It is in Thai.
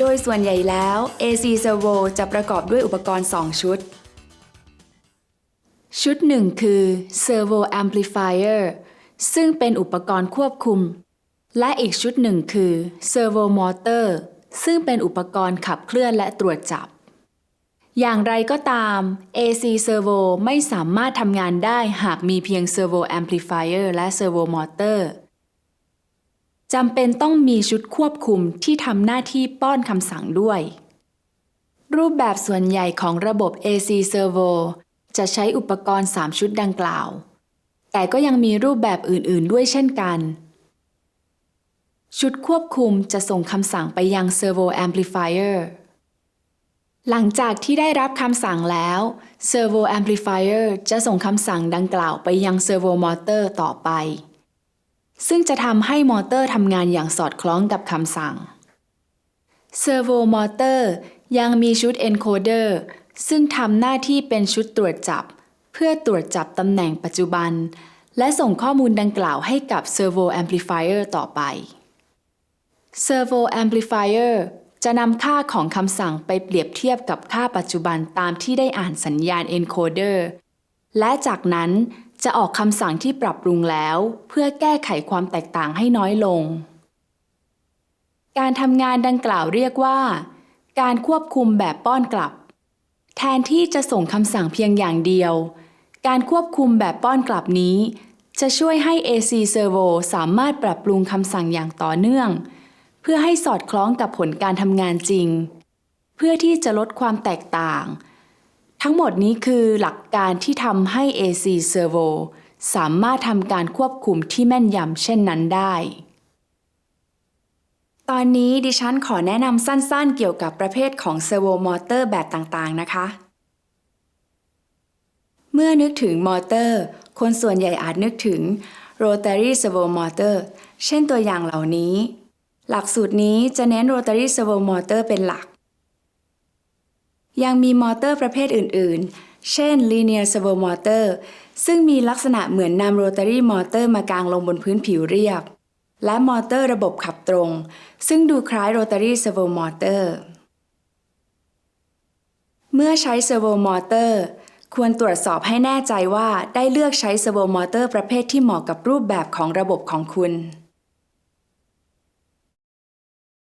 โดยส่วนใหญ่แล้ว AC Servo จะประกอบด้วยอุปกรณ์ 2 ชุด ชุดหนึ่งคือ Servo Amplifier ซึ่งเป็นอุปกรณ์ควบคุม และอีกชุดหนึ่งคือ Servo Motor ซึ่งเป็นอุปกรณ์ขับเคลื่อนและตรวจจับ อย่างไรก็ตาม AC Servo ไม่สามารถทำงานได้หากมีเพียง Servo Amplifier และ Servo Motor จำเป็นต้องมีชุดควบคุมที่ทำหน้าที่ป้อนคำสั่งด้วย รูปแบบส่วนใหญ่ของระบบ AC Servo จะใช้อุปกรณ์ 3 ชุดดังกล่าว แต่ก็ยังมีรูปแบบอื่น ๆ ด้วยเช่นกัน ชุดควบคุมจะส่งคำสั่งไปยัง Servo Amplifier หลังจากที่ได้รับคำสั่งแล้ว Servo Amplifier จะส่งคำสั่งดังกล่าวไปยัง Servo Motor ต่อไป ซึ่งจะทำให้มอเตอร์ทำงานอย่างสอดคล้องกับคำสั่ง Servo Motor ยังมีชุด Encoder ซึ่งทำหน้าที่เป็นชุดตรวจจับ เพื่อตรวจจับตำแหน่งปัจจุบัน และส่งข้อมูลดังกล่าวให้กับ Servo Amplifier ต่อไป Servo Amplifier จะนำค่าของคำสั่งไปเปรียบเทียบกับค่าปัจจุบันตามที่ได้อ่านสัญญาณ encoder และจากนั้น จะออกคำสั่งที่ปรับปรุงแล้ว เพื่อแก้ไขความแตกต่างให้น้อยลง การทำงานดังกล่าวเรียกว่า การควบคุมแบบป้อนกลับ แทนที่จะส่งคำสั่งเพียงอย่างเดียว การควบคุมแบบป้อนกลับนี้ จะช่วยให้ AC Servo สามารถปรับปรุงคำสั่งอย่างต่อเนื่อง เพื่อให้สอดคล้องกับผลการทำงานจริง เพื่อที่จะลดความแตกต่าง ทั้งหมดนี้คือหลักการที่ทำให้ AC Servo สามารถทำการควบคุมที่แม่นยำเช่นนั้นได้ ตอนนี้ดิฉันขอแนะนำสั้นๆ เกี่ยวกับประเภทของ Servo Motor แบบต่างๆ นะคะ เมื่อนึกถึงมอเตอร์ คนส่วนใหญ่อาจนึกถึง Rotary Servo Motor เช่นตัวอย่างเหล่านี้ หลักสูตรนี้จะเน้น Rotary Servo Motor เป็นหลัก ยังมีมอเตอร์ประเภทอื่น ๆ เช่น Linear Servo Motor ซึ่งมีลักษณะเหมือนนำ Rotary Motor มากางลงบนพื้นผิวเรียบ และมอเตอร์ระบบขับตรง ซึ่งดูคล้าย Rotary Servo Motor เมื่อใช้ Servo Motor ควรตรวจสอบให้แน่ใจว่าได้เลือกใช้ Servo Motor ประเภทที่เหมาะกับรูปแบบของระบบของคุณ